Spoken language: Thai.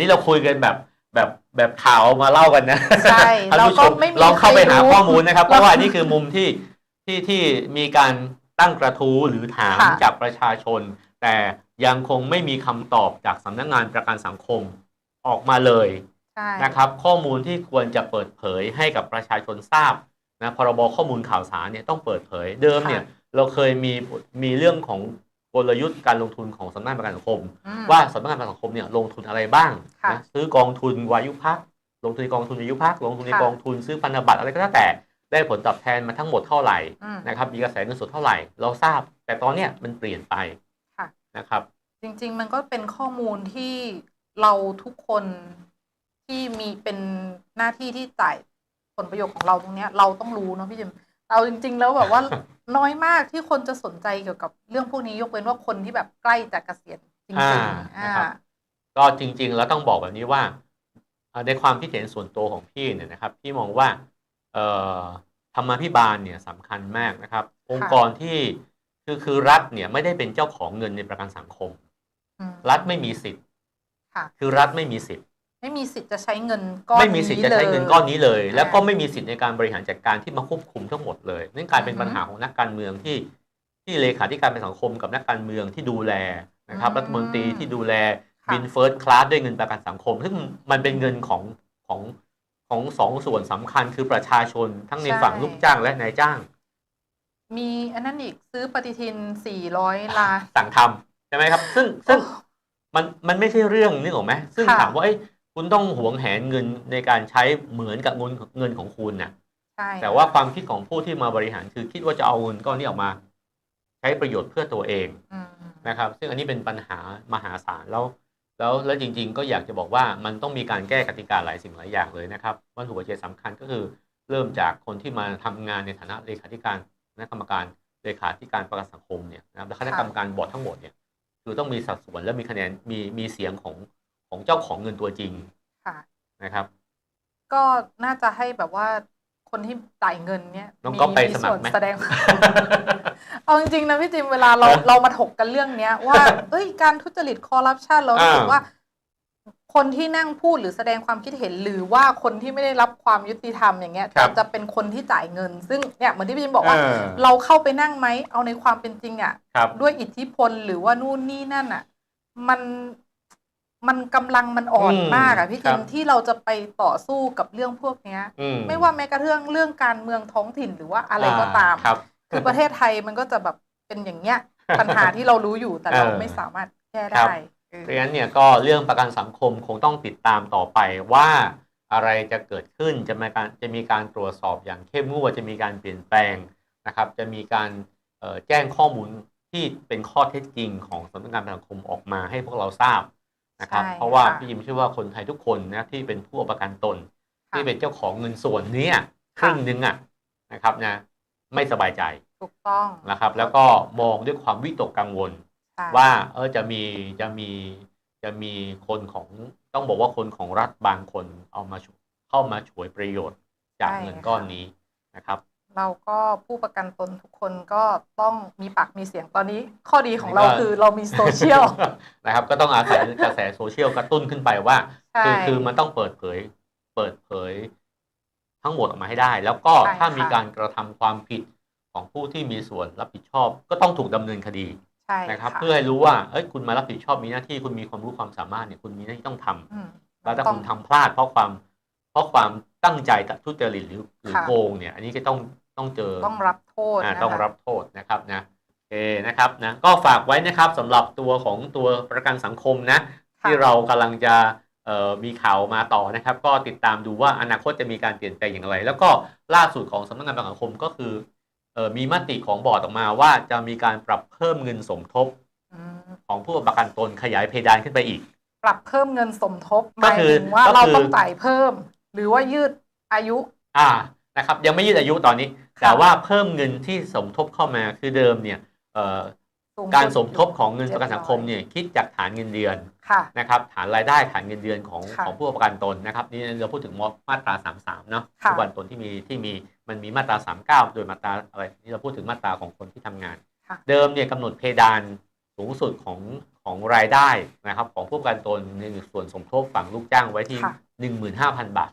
นี้เราคุยกันแบบแบบแบบข่าวมาเล่ากันนะใช่ท่านเราผู้ชก็มไม่มีลองเข้าไปหาใครรู้ข้อมูลนะครับ เพเราราะว่านี่คือมุมที่ที่ที่มีการตั้งกระทู้หรือถามค่ะจากประชาชน แต่ยังคงไม่มีคำตอบจากสำนักงานประกันสังคมออกมาเลยใช่นะครับ ข้อมูลที่ควรจะเปิดเผยให้กับประชาชนทราบนะพรบข้อมูลข่าวสารเนี่ยต้องเปิดเผยเดิมเนี่ยเราเคยมีมีเรื่องของ กลยุทธ์การลงทุนของสำนักงานประกันสังคมอืมว่าสำนักงานประกันสังคมเนี่ยลงทุนอะไรบ้างค่ะนะซื้อกองทุนวายุพักลงทุนในกองทุนวายุพักลงทุนในค่ะกองทุนซื้อพันธบัตรอะไรก็แล้วแต่ได้ผลตอบแทนมาทั้งหมดเท่าไหร่อืมนะครับมีกระแสเงินสดเท่าไหร่ เราทราบ แต่ตอนเนี้ยมันเปลี่ยนไปค่ะนะครับ จริง ๆ มันก็เป็นข้อมูลที่เราทุกคนที่มีเป็นหน้าที่ที่จ่ายผลประโยชน์ของเราตรงเนี้ย เราต้องรู้เนาะพี่จิมเราจริง ๆ แล้วแบบว่า น้อยมากที่คนจะสนใจเกี่ยวกับเรื่องพวกนี้ยกเว้นว่าคนที่แบบใกล้จะเกษียณจริงอ่าๆอ่านะครับก็จริง ๆ แล้วต้องบอกแบบนี้ว่าเอ่อในความคิดเห็นส่วนตัวของพี่เนี่ยนะครับพี่มองว่าเอ่อธรรมาภิบาลเนี่ยสำคัญมากนะครับ องค์กรที่คือคือรัฐเนี่ยไม่ได้เป็นเจ้าของเงินในประกันสังคมอืมรัฐไม่มีสิทธิ์ค่ะคือรัฐไม่มีสิทธิ์ ไม่มีสิทธิ์จะใช้เงินก้อนไม่มีสิทธิ์จะใช้เงินก้อนนี้เลยอ่าแล้วก็ไม่มีสิทธิ์ในการบริหารจัดการที่มาควบคุมทั้งหมดเลยนั่นกลายเป็นอือฮึปัญหาของนักการเมืองที่ ที่เลขาธิการเป็นสังคมกับนักการเมืองที่ดูแลนะครับอืมรัฐมนตรีที่ดูแลค่ะบินเฟิร์สคลาสด้วยเงินประกันสังคม ซึ่งมันเป็นเงินของของของสองส่วนสำคัญคือประชาชนทั้งในฝั่งลูกจ้างและนายจ้าง มีอันนั้นอีกซื้อปฏิทินสี่ร้อยล้านสั่งทำใช่ไหมครับ ซึ่งซึ่งโอ้มันมันไม่ใช่เรื่องนึกออกไหมซึ่งค่ะถามว่าเอ้ย คุณต้องหวงแหนเงินในการใช้เหมือนกับเงินเงินของคุณน่ะใช่แต่ว่าความคิดของผู้ที่มาบริหารคือคิดว่าจะเอาเงินก้อนนี้ออกมา ใช้ประโยชน์เพื่อตัวเองอืมนะครับ ซึ่งอันนี้เป็นปัญหามหาศาลแล้ว แล้วแล้วจริง ๆ ก็อยากจะบอกว่ามันต้องมีการแก้กติกาหลายสิ่งหลายอย่างเลยนะครับวัตถุประสงค์สำคัญก็คือเริ่มจากคนที่มาทำงานในฐานะเลขาธิการคณะกรรมการเลขาธิการประกันสังคมเนี่ยนะครับและคณะกรรมการบอร์ดทั้งหมดเนี่ยคือต้องมีสัดส่วนและมีคะแนนมีมีเสียงของ ของเจ้าของเงินตัวจริงค่ะนะครับ ก็น่าจะให้แบบว่าคนที่จ่ายเงินเนี่ยน้องก๊อฟไปสมัครส่วนไหมแสดง เอาจริงๆนะพี่จิมเวลาเราเรามาถกกันเรื่องเนี้ย ว่า เอ้ยการทุจริตคอร์รัปชันเรารู้สึกอ่าว่า คนที่นั่งพูดหรือแสดงความคิดเห็นหรือว่าคนที่ไม่ได้รับความยุติธรรมอย่างเงี้ยจะจะเป็นคนที่จ่ายเงิน ซึ่งเนี่ยเหมือนที่พี่จิมบอกว่าเออเราเข้าไปนั่งไหมเอาในความเป็นจริงอะครับด้วยอิทธิพลหรือว่านู่นนี่นั่นอะ มัน มันกำลังมันอ่อนอืมมากอะพี่ครัจิบมที่เราจะไปต่อสู้กับเรื่องพวกเนี้ยอืไม่ว่าแม้กระทั่งเรื่องการเมืองท้องถิ่นหรือว่าอะไรก็ตามครับคือประเทศไทยมันก็จะแบบเป็นอย่างเงี้ยปัญหาที่เรารู้อยู่แต่เราเออไม่สามารถแก้ครับได้เออเพราะฉะนั้นเนี่ยก็เรื่องประกันสังคมคงต้องติดตามต่อไปว่าอะไรจะเกิดขึ้นจะมีการจะมีการตรวจสอบอย่างเข้มงวดจะมีการเปลี่ยนแปลงนะครับ จะมีการเอ่อแจ้งข้อมูลที่เป็นข้อเท็จจริงของสำนักงานประกันสังคมออกมาให้พวกเราทราบ นะครับใช่เพราะว่าค่ะพี่ยิมเชื่อว่าคนไทยทุกคนนะที่เป็นผู้เอาประกันตนค่ะที่เป็นเจ้าของเงินส่วนเนี้ยคค่ะรึ่งหนึงอะนะครับนะไม่สบายใจถูกต้องนะครับ แล้วก็มองด้วยความวิตกกังวลใช่ว่าเออจะมีจะมีจะมีคนของต้องบอกว่าคนของรัฐบางคนเอามาฉวยเข้ามาฉวยประโยชน์จากเงินก้อนนี้นะครับ เราก็ผู้ประกันตนทุกคนก็ต้องมีปากมีเสียงตอนนี้ ข้อดีของเราก็คือเรามีโซเชียลนะครับ ก็ต้องอาศัยกระแสโซเชียลกระตุ้นขึ้นไปว่าใช่คือคือมันต้องเปิดเผย เปิดเผย ทั้งหมดออกมาให้ได้ แล้วก็ใช่ถ้ามีค่ะการกระทำความผิดของผู้ที่มีส่วนรับผิดชอบ ก็ต้องถูกดำเนินคดีใช่นะครับค่ะเพื่อให้รู้ว่าเอ้ยคุณมารับผิดชอบมีหน้าที่คุณมีความรู้ความสามารถเนี่ยคุณมีหน้าที่ต้องทำอืมแล้วถ้าต้อคุงณทำพลาดเพราะความ เพราะความตั้งใจกับทุจริตหรือหรือค่ะโกงเนี่ย อันนี้ก็ต้องต้องเจอต้องรับโทษอ่านะคะต้องรับโทษนะครับนะโอเคนะครับนะก็ฝากไว้นะครับสำหรับตัวของตัวประกันสังคมนะค่ะที่เรากำลังจะเอ่อมีข่าวมาต่อนะครับ ก็ติดตามดูว่าอนาคตจะมีการเปลี่ยนแปลงอย่างไร แล้วก็ล่าสุดของสำนักงานประกันสังคมก็คือเอ่อมีมติของบอร์ดออกมาว่าจะมีการปรับเพิ่มเงินสมทบอืมของผู้ประกันตนขยายเพดานขึ้นไปอีก ปรับเพิ่มเงินสมทบหก็มายคือถึงว่าก็คือเราต้องจ่ายเพิ่ม หรือว่ายืดอายุ อ่านะครับ ยังไม่ยืดอายุตอนนี้ค่ะแต่ว่าเพิ่มเงินที่สมทบเข้ามาคือเดิมเนี่ยเอ่อสูงการสุดสมทบของเงินประกันสังคมเนี่ยคิดจากฐานเงินเดือนค่ะนะครับฐานรายได้ฐานเงินเดือนของค่ะของผู้ประกันตนนะครับนี่เราพูดถึงมาตรา 33เนาะค่ะผู้ประกันตนที่มีที่มีมันมีมาตรา 39 โดยมาตราอะไรนี่เราพูดถึงมาตราของคนที่ทำงานค่ะเดิมเนี่ยกำหนดเพดานสูงสุดของของรายได้นะครับของผู้ประกันตนในส่วนสมทบฝั่งลูกจ้างไว้ที่ค่ะ15,000 บาท